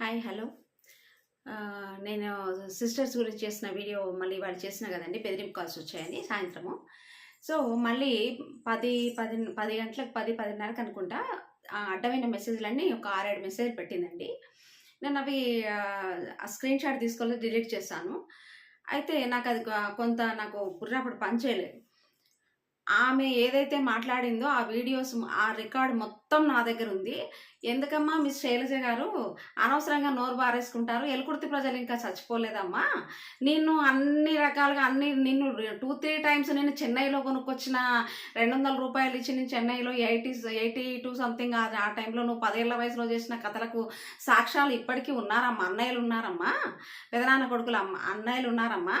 Hi hello. నేను sisters గురించి చేసిన వీడియో మళ్ళీ వాళ్ళు చేసిన కదండి బెదిరింపు కాల్స్ వచ్చాయని సాయంత్రము. సో మళ్ళీ పది పది పది గంటలకు పది పదిన్నరకు అనుకుంటా అడ్డమైన మెసేజ్లన్నీ ఒక ఆరేడు మెసేజ్ పెట్టిందండి. నేను అవి స్క్రీన్ షాట్ తీసుకొని డిలీట్ చేశాను. అయితే నాకు అది కొంత నాకు బుర్రప్పుడు పనిచేయలేదు. ఆమె ఏదైతే మాట్లాడిందో ఆ వీడియోస్ ఆ రికార్డ్ మొత్తం మొత్తం నా దగ్గర ఉంది. ఎందుకమ్మా? మిస్ శైలజ గారు అనవసరంగా నోరు బారేసుకుంటారు. ఎలుకుర్తి ప్రజలు ఇంకా చచ్చిపోలేదమ్మా. నిన్ను అన్ని రకాలుగా అన్ని నిన్ను టూ త్రీ టైమ్స్ నేను చెన్నైలో కొనుక్కొచ్చిన రెండు వందల రూపాయలు ఇచ్చి నేను చెన్నైలో ఎయిటీ ఎయిటీ టూ సంథింగ్ ఆ టైంలో నువ్వు పదేళ్ళ వయసులో చేసిన కథలకు సాక్ష్యాలు ఇప్పటికీ ఉన్నారమ్మా. అన్నయ్యలు ఉన్నారమ్మా. పెదనాన్న కొడుకులు అమ్మ అన్నయ్యలు ఉన్నారమ్మా.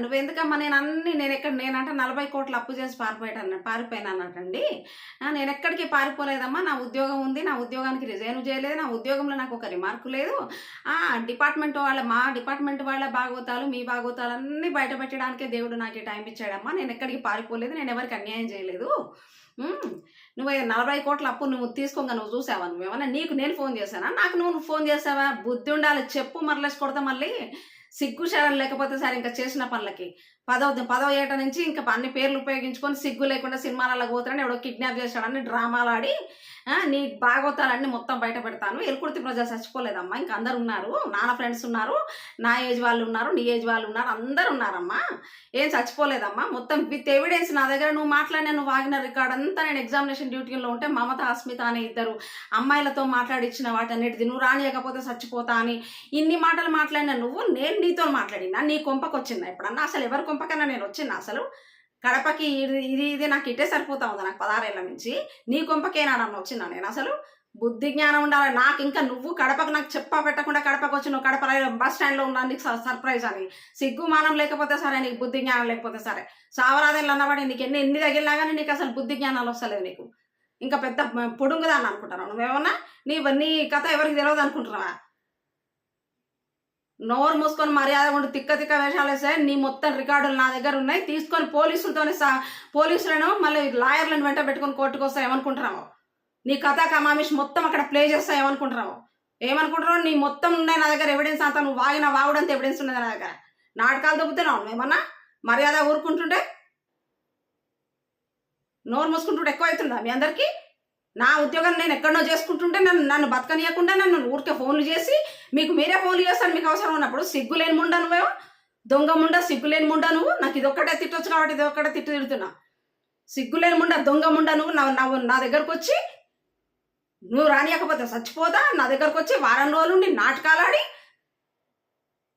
నువ్వెందుకమ్మా? నేను అన్ని నేను ఎక్కడ నేనంటే నలభై కోట్లు అప్పు చేసి పారిపోయాను పారిపోయినానటండి నేను ఎక్కడికి లేదమ్మా నా ఉద్యోగం ఉంది నా ఉద్యోగానికి రిజైన్ చేయలేదు నా ఉద్యోగంలో నాకు ఒక రిమార్క్ లేదు. ఆ డిపార్ట్మెంట్ వాళ్ళ మా డిపార్ట్మెంట్ వాళ్ళ బాగోతాలు మీ బాగోతాలు అన్నీ బయట పెట్టడానికే దేవుడు నాకు టైం ఇచ్చాడమ్మా. నేను ఎక్కడికి పారిపోలేదు నేను ఎవరికి అన్యాయం చేయలేదు. నువ్వు నలభై కోట్ల అప్పు నువ్వు తీసుకోగా నువ్వు చూసావా? నువ్వేమన్నా నీకు నేను ఫోన్ చేశానా? నాకు నువ్వు ఫోన్ చేసావా బుద్ధి ఉండాలి చెప్పు మరలేసి కొడతా మళ్ళీ. సిగ్గు శరం లేకపోతే సరే ఇంకా చేసిన పనులకి. పదవ పదవ ఏట నుంచి ఇంకా అన్ని పేర్లు ఉపయోగించుకొని సిగ్గు లేకుండా సినిమాలలో పోతారని ఎవడో కిడ్నాప్ చేశాడని డ్రామాలు ఆడి నీ భాగవతాలన్నీ మొత్తం బయట పెడతాను. ఎలుకుర్తి ప్రజలు చచ్చిపోలేదమ్మా. ఇంకా అందరు ఉన్నారు. నాన్న ఫ్రెండ్స్ ఉన్నారు. నా ఏజ్ వాళ్ళు ఉన్నారు. నీ ఏజ్ వాళ్ళు ఉన్నారు. అందరు ఉన్నారమ్మా. ఏం చచ్చిపోలేదమ్మా. మొత్తం విత్ ఎవిడెన్స్ నా దగ్గర. నువ్వు మాట్లాడిన నువ్వు వాగిన రికార్డ్ అంతా నేను ఎగ్జామినేషన్ డ్యూటీలో ఉంటే మమత అస్మిత అనే ఇద్దరు అమ్మాయిలతో మాట్లాడిచ్చిన వాటన్నిటిది. నువ్వు రానియకపోతే చచ్చిపోతా అని ఇన్ని మాటలు మాట్లాడిన నువ్వు నేను నీతో మాట్లాడినా నీ కొంపకొచ్చిందా ఎప్పుడన్నా? అసలు ఎవరి కొంపకన్నా నేను వచ్చిన అసలు. కడపకి ఇది ఇది ఇది నాకు ఇటే సరిపోతా ఉంది నాకు పదహారేళ్ళ నుంచి. నీ కొంపకేనాడన్న వచ్చినా నేను అసలు? బుద్ధి జ్ఞానం ఉండాలి. నాకు ఇంకా నువ్వు కడపకు నాకు చెప్పా పెట్టకుండా కడపకు వచ్చి నువ్వు కడప రైలు బస్ స్టాండ్లో ఉన్నా నీకు సర్ప్రైజ్ అని. సిగ్గు మానం లేకపోతే సరే నీకు బుద్ధి జ్ఞానం లేకపోతే సరే. సావరాదేళ్ళు అన్నవాడి నీకు ఎన్ని ఎన్ని తగిలినా కానీ నీకు అసలు బుద్ధి జ్ఞానాలు వస్తలేదు నీకు. ఇంకా పెద్ద పొడుగుదాన్ని అనుకుంటున్నావు నువ్వేమన్నా? నీ నీ కథ ఎవరికి తెలియదు అనుకుంటున్నావా? నోరు మూసుకొని మర్యాద ఉండి తిక్క తిక్క వేషాలు వేస్తే నీ మొత్తం రికార్డులు నా దగ్గర ఉన్నాయి. తీసుకొని పోలీసులతోనే సా పోలీసులను మళ్ళీ లాయర్లను వెంట పెట్టుకొని కోర్టుకు వస్తా ఏమనుకుంటున్నావు? నీ కథ కమామిష్ మొత్తం అక్కడ ప్లే చేస్తా ఏమనుకుంటున్నావు? ఏమనుకుంటున్నావు? నీ మొత్తం ఉన్నాయి నా దగ్గర ఎవిడెన్స్ అంతా నువ్వు వాగిన వాగుడంత ఎవిడెన్స్ ఉన్నది నా దగ్గర. నాటకాలు దొబ్బుతున్నావు నువ్వేమన్నా మర్యాద ఊరుకుంటుంటే? నోరు మూసుకుంటుంటే ఎక్కువ అవుతుందా మీ అందరికీ? నా ఉద్యోగం నేను ఎక్కడనో చేసుకుంటుంటే నన్ను నన్ను బతకనియకుండా నన్ను ఊరికే ఫోన్లు చేసి మీకు మీరే ఫోన్లు చేస్తాను మీకు అవసరం ఉన్నప్పుడు సిగ్గు లేని ముండా నువ్వేమో దొంగ ముండా సిగ్గు లేని ముండా నువ్వు? నాకు ఇదొక్కటే తిట్టొచ్చు కాబట్టి ఇది ఒక్కటే తిట్టు తిడుతున్నా. సిగ్గు లేని ముండా దొంగ ముండా నువ్వు? నా నా నా దగ్గరకు వచ్చి నువ్వు రానియకపోతే చచ్చిపోతా? నా దగ్గరకు వచ్చి వారం రోజులు నీ నాటకాలు ఆడి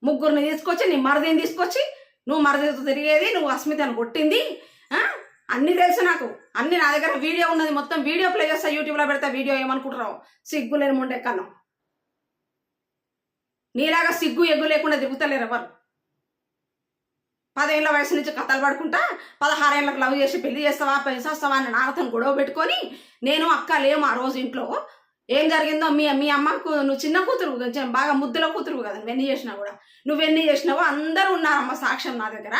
ముగ్గురిని తీసుకొచ్చి నీ మరదిని తీసుకొచ్చి నువ్వు మరదితో తిరిగేది నువ్వు అస్మితను కొట్టింది అన్ని తెలుసు నాకు. అన్ని నా దగ్గర వీడియో ఉన్నది. మొత్తం వీడియో ప్లే చేస్తా యూట్యూబ్లో పెడతా వీడియో ఏమనుకుంటున్నావు? సిగ్గు లేని ముండే కన్నా. నీలాగా సిగ్గు ఎగ్గు లేకుండా తిరుగుతలేరు ఎవరు. పదేళ్ళ వయసు నుంచి కథలు పడుకుంటా పదహారేళ్ళకి లవ్ చేసి పెళ్ళి చేస్తావా పెంచేస్తావా అని నాన్నతో గొడవ పెట్టుకొని నేను అక్క లేము ఆ రోజు ఇంట్లో. ఏం జరిగిందో మీ మీ అమ్మకు నువ్వు చిన్న కూతురు కొంచెం బాగా ముద్దుల కూతురు కదా నువ్వెన్ని చేసినా కూడా. నువ్వెన్ని చేసినావో అందరూ ఉన్నారమ్మ సాక్ష్యం నా దగ్గర.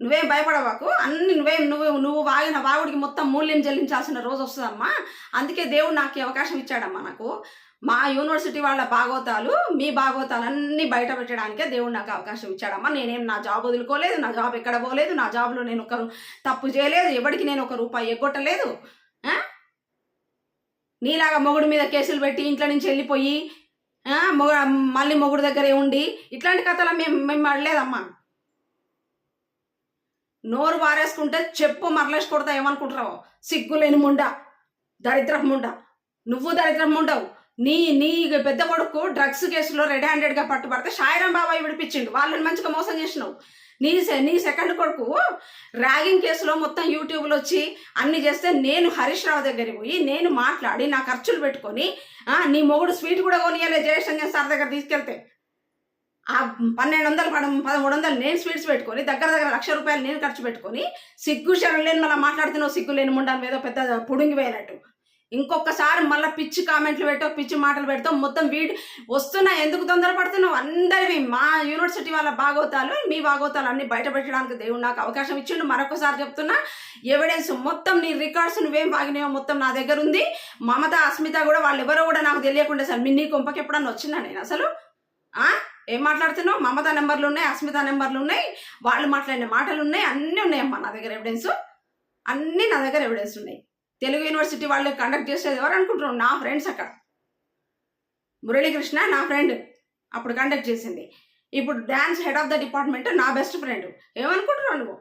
నువ్వేం భయపడవాకు. అన్ని నువ్వేం నువ్వు నువ్వు వాగిన వాగుడికి మొత్తం మూల్యం చెల్లించాల్సిన రోజు వస్తుందమ్మా. అందుకే దేవుడు నాకు అవకాశం ఇచ్చాడమ్మా నాకు. మా యూనివర్సిటీ వాళ్ళ బాగోతాలు మీ బాగోతాలు అన్నీ బయట పెట్టడానికే దేవుడు నాకు అవకాశం ఇచ్చాడమ్మా. నేనేం నా జాబ్ వదులుకోలేదు నా జాబ్ ఎక్కడ పోలేదు నా జాబ్లో నేను ఒక తప్పు చేయలేదు ఎవరికి నేను ఒక రూపాయి ఎగ్గొట్టలేదు. నీలాగా మొగుడు మీద కేసులు పెట్టి ఇంట్లో నుంచి వెళ్ళిపోయి మొగ మళ్ళీ మొగుడు దగ్గరే ఉండి ఇట్లాంటి కథలు మేము మేము అడలేదమ్మా నోరు పారేసుకుంటే చెప్పు మరలేసి కొడతా ఏమనుకుంటున్నావు? సిగ్గులేని ముండ దరిద్రపు ముండ. నువ్వు దరిద్రం ఉండవు నీ నీ పెద్ద కొడుకు డ్రగ్స్ కేసులో రెడ్ హ్యాండెడ్గా పట్టుబడితే షాయిరాం బాబాయ్ విడిపించిండు. వాళ్ళని మంచిగా మోసం చేసినావు. నీ సె- నీ సెకండ్ కొడుకు ర్యాగింగ్ కేసులో మొత్తం యూట్యూబ్లో వచ్చి అన్ని చేస్తే నేను హరీష్ రావు దగ్గరికి పోయి నేను మాట్లాడి నా ఖర్చులు పెట్టుకొని నీ మొగుడు స్వీట్ కూడా కొనియలే జయశంకర్ సార్ దగ్గర తీసుకెళ్తే. ఆ పన్నెండు వందలు పడ పదమూడు వందలు నేను స్వీట్స్ పెట్టుకొని దగ్గర దగ్గర లక్ష రూపాయలు నేను ఖర్చు పెట్టుకొని సిగ్గు శరం లేని మళ్ళీ మాట్లాడుతున్నావు సిగ్గు లేని ముండా ఏదో పెద్ద పొడుంగిపోయినట్టు ఇంకొకసారి మళ్ళీ పిచ్చి కామెంట్లు పెట్టావు పిచ్చి మాటలు పెడతావు మొత్తం వీడి వస్తున్నా ఎందుకు తొందరపడుతున్నావు? అందరివి మా యూనివర్సిటీ వాళ్ళ బాగోతాలు మీ బాగోతాలు అన్ని బయట పెట్టడానికి దేవుడు నాకు అవకాశం ఇచ్చిండు. మరొకసారి చెప్తున్నా ఎవిడెన్స్ మొత్తం నీ రికార్డ్స్ నువ్వేం బాగినాయో మొత్తం నా దగ్గర ఉంది మమత అస్మిత కూడా వాళ్ళు ఎవరో కూడా నాకు తెలియకుండా సార్ మీ నీ కొంపకి ఎప్పుడన్నా వచ్చినా నేను అసలు? ఏం మాట్లాడుతున్నావు? మమత నెంబర్లు ఉన్నాయి అస్మిత నెంబర్లు ఉన్నాయి వాళ్ళు మాట్లాడిన మాటలు ఉన్నాయి అన్నీ ఉన్నాయమ్మా నా దగ్గర ఎవిడెన్స్ అన్నీ నా దగ్గర ఎవిడెన్స్ ఉన్నాయి. తెలుగు యూనివర్సిటీ వాళ్ళు కండక్ట్ చేసేది ఎవరు అనుకుంటున్నావు? నా ఫ్రెండ్స్ అక్కడ. మురళీకృష్ణ నా ఫ్రెండ్ అప్పుడు కండక్ట్ చేసింది. ఇప్పుడు dance head of the department నా బెస్ట్ ఫ్రెండ్ ఏమనుకుంటున్నావు నువ్వు?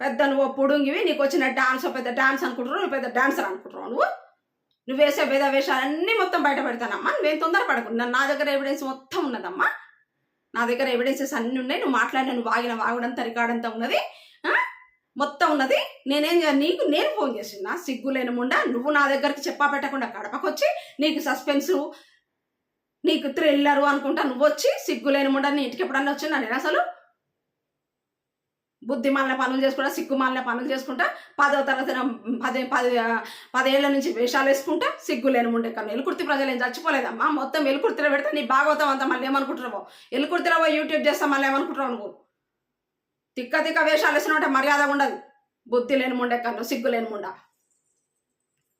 పెద్ద నువ్వు పొడుంగివి నీకు వచ్చిన డాన్స్ పెద్ద డాన్స్ అనుకుంటున్నావు పెద్ద డాన్సర్ అనుకుంటున్నావు నువ్వు? నువ్వు వేసే వేద వేషాలన్నీ మొత్తం బయట పెడతానమ్మా నువ్వేం తొందర పడకు. నా దగ్గర ఎవిడెన్స్ మొత్తం ఉన్నదమ్మా. నా దగ్గర ఎవిడెన్సెస్ అన్నీ ఉన్నాయి. నువ్వు మాట్లాడిన నువ్వు వాగిన వాగుడంతా రికార్డంతా ఉన్నది. మొత్తం ఉన్నది. నేనేం నీకు నేను ఫోన్ చేసిన సిగ్గు లేని నువ్వు నా దగ్గరికి చెప్పా పెట్టకుండా గడపకొచ్చి నీకు సస్పెన్సు నీకు థ్రిల్లరు అనుకుంటా నువ్వు వచ్చి సిగ్గు లేని నీ ఇంటికి ఎప్పుడన్నా వచ్చినా నేను అసలు బుద్ధి మాలిన పనులు చేసుకుంటా సిగ్గు మాలిన పనులు చేసుకుంటా పదో తరగతి పది పది పదేళ్ళ నుంచి వేషాలు వేసుకుంటా సిగ్గు లేని ముండే కన్నా. ఎలుకుర్తి ప్రజలు ఏం చచ్చిపోలేదమ్మా? మొత్తం ఎలుకుర్తిలో పెడితే నీ భాగవతం అంతా మళ్ళీ ఏమనుకుంటున్నావు? ఎలుకుర్తిలో పోయి యూట్యూబ్ చేస్తా మళ్ళీ ఏమనుకుంటున్నావు నువ్వు? తిక్క తిక్క వేషాలు వేసినట్టే మర్యాద ఉండదు. బుద్ధి లేని ముండే కన్ను సిగ్గు లేని ముండా.